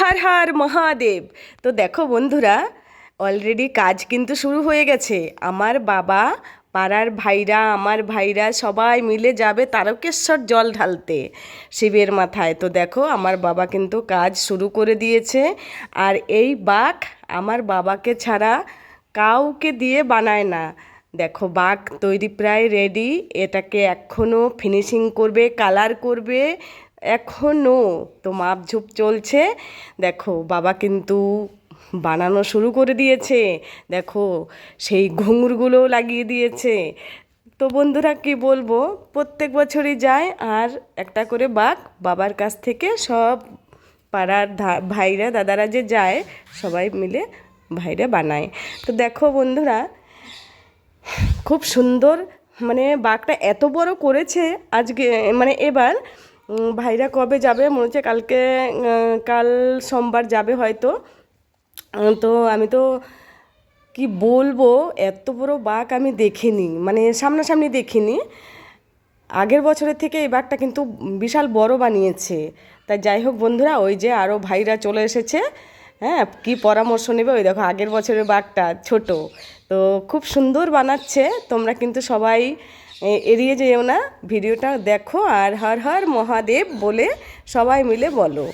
হর হর মহাদেব। তো দেখো বন্ধুরা অলরেডি কাজ কিন্তু শুরু হয়ে গেছে। আমার বাবা, পাড়ার ভাইরা, আমার ভাইরা সবাই মিলে যাবে তারকেশ্বর জল ঢালতে শিবের মাথায়। তো দেখো, আমার বাবা কিন্তু কাজ শুরু করে দিয়েছে। আর এই বাঘ আমার বাবাকে ছাড়া কাউকে দিয়ে বানায় না। দেখো, বাঘ তৈরি প্রায় রেডি এটাকে এখনও ফিনিশিং করবে কালার করবে। এখনও তো মাপঝুপ চলছে। দেখো, বাবা কিন্তু বানানো শুরু করে দিয়েছে। দেখো, সেই ঘুঙুরগুলোও লাগিয়ে দিয়েছে। তো বন্ধুরা, কি বলব? প্রত্যেক বছরই যায় আর একটা করে বাঘ বাবার কাছ থেকে সব পাড়ার ভাইরা, দাদারা যে যায়, সবাই মিলে ভাইরা বানায়। তো দেখো বন্ধুরা, খুব সুন্দর মানে বাঘটা এত বড় করেছে আজকে মানে এবার ভাইরা কবে যাবে? মনে হচ্ছে কালকে কাল সোমবার যাবে হয়তো। তো আমি তো কি বলব? এত বড় বাঘ আমি দেখিনি মানে সামনাসামনি দেখিনি। আগের বছরের থেকে এই বাঘটা কিন্তু বিশাল বড় বানিয়েছে। তাই যাই হোক বন্ধুরা, ওই যে আরও ভাইরা চলে এসেছে। হ্যাঁ কি পরামর্শ নেবে? ওই দেখো, আগের বছরের বাঘটা ছোট। তো খুব সুন্দর বানাচ্ছে। তোমরা কিন্তু সবাই এড়িয়ে যেও না। ভিডিওটা দেখো আর হর হর মহাদেব বলে সবাই মিলে বলো।